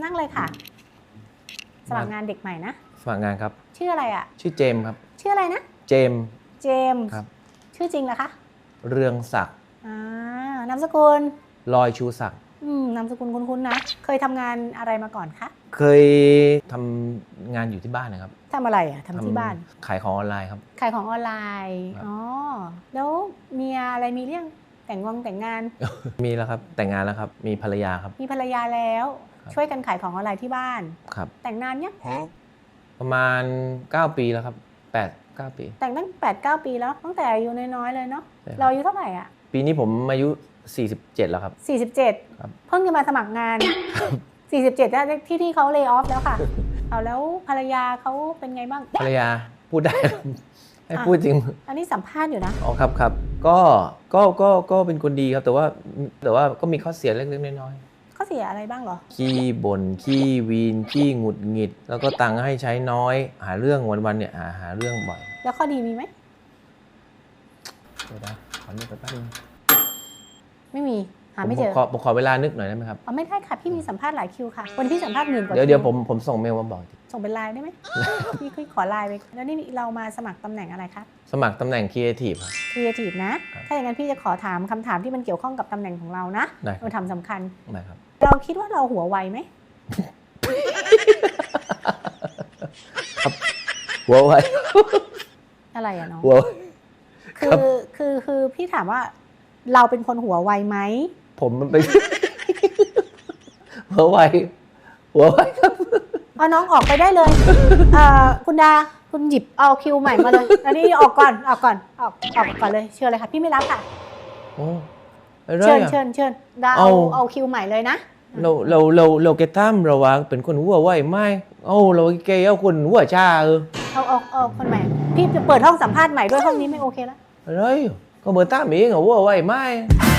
นั่งเลยค่ะ สมัครงานเด็กใหม่นะ สมัครงานครับ ชื่ออะไรอะ ชื่อเจมส์ครับ ชื่ออะไรนะ เจมส์ เจมส์ครับ ชื่อจริงเหรอคะ เรืองศักดิ์อ่านามสกุล ลอยชูศักดิ์ อืมนามสกุลคุ้นๆนะ เคยทำงานอะไรมาก่อนคะเคยทำงานอยู่ที่บ้านนะครับทำอะไรอะทำที่บ้าน ขายของออนไลน์ครับ ขายของออนไลน์ ครับ อ๋อ แล้วเมียอะไรมีเรื่องแต่งงงแต่งงาน มีแล้วครับ แต่งงานแล้วครับ มีภรรยาครับ มีภรรยาแล้วครับ ช่วยกันขายของออนไลน์ที่บ้าน ครับ แต่งนานยังประมาณ 9 ปีแล้วครับ8 9ปี แต่งตั้ง8 9 ปีแล้วตั้งแต่อายุน้อยๆเลยเนาะใช่ครับ เราอายุเท่าไหร่อะปีนี้ผมอายุ 47 แล้วครับ47ครับเพิ่งจะมาสมัครงาน 47แล้วที่ที่เขาเล y o อ f แล้วค่ะ เอาแล้วภรรยาเขาเป็นไงบ้าง ภรรยาพูดได้ครับให้อะ พูดจริงอันนี้สัมภาษณ์อยู่นะ อ๋อครับครับก็ก็ก็ก็เป็นคนดีครับ แต่ว่าแต่ว่าก็มีข้อเสียเล็กๆน้อยเขาเสียอะไรบ้างเหรอๆขี้บ่นขี้วีนขี้หงุดหงิด แล้วก็ตังค์ให้ใช้น้อย หาเรื่องวันๆเนี่ยหาหาเรื่องบ่อยแล้วข้อดีมีไหมเดี๋ยวนะขอนึกไปแป๊บนึงไม่มี หาไม่ผเจอขอผมขอเวลานึกหน่อยได้ไหมครับ อ๋อไม่ได้ค่ะ พี่มีสัมภาษณ์หลายคิวค่ะ วันนี้พี่สัมภาษณ์หมื่นกว่าเดี๋ยวคิเดี๋ยวผมผมส่งเมลมาบอกทีส่งเป็นไลน์ได้ไหม พี่คุยขอไลน์ไปแล้วนี่เรามาสมัครตำแหน่งอะไรคะสมัครตำแหน่งครีเอทีฟครับ ครีเอทีฟนะ ครับ ถ้าอย่างนั้นพี่จะขอถามคำถามที่มันเกี่ยวข้องกับตำแหน่งของเรานะได้ครับคำถามสำคัญ ได้ครับ เราคิดว่าเราหัวไวไหมหัวไวอะไรอะน้องหัวไว คืครับ อคือคือพี่ถามว่าเราเป็นคนหัวไวไหม ผมมันเป็นหัวไวหัวไวครับ เอาน้องออกไปได้เลยเอ่อคุณดาคุณหยิบเอาคิวใหม่มาเลยอันนี้ออกก่อนออกก่อนออกออกก่อนเลยเชิญเลยค่ะพี่ไม่รับค่ะ โอ้อะไรเชิญอะเชิญเชิญดาเอา เอาเอาคิวใหม่เลยนะเราเราเราเราแกตั้มเราว่าเป็นคนหัวไวไหมเอ้าเราแกเอาคนหัวชาเออเอาเอาเอาคนใหม่ พี่จะเปิดห้องสัมภาษณ์ใหม่ด้วยห้องนี้ไม่โอเคแล้วอะไรก็เบอร์ตั้มเองเหรอหัวไวไหมอ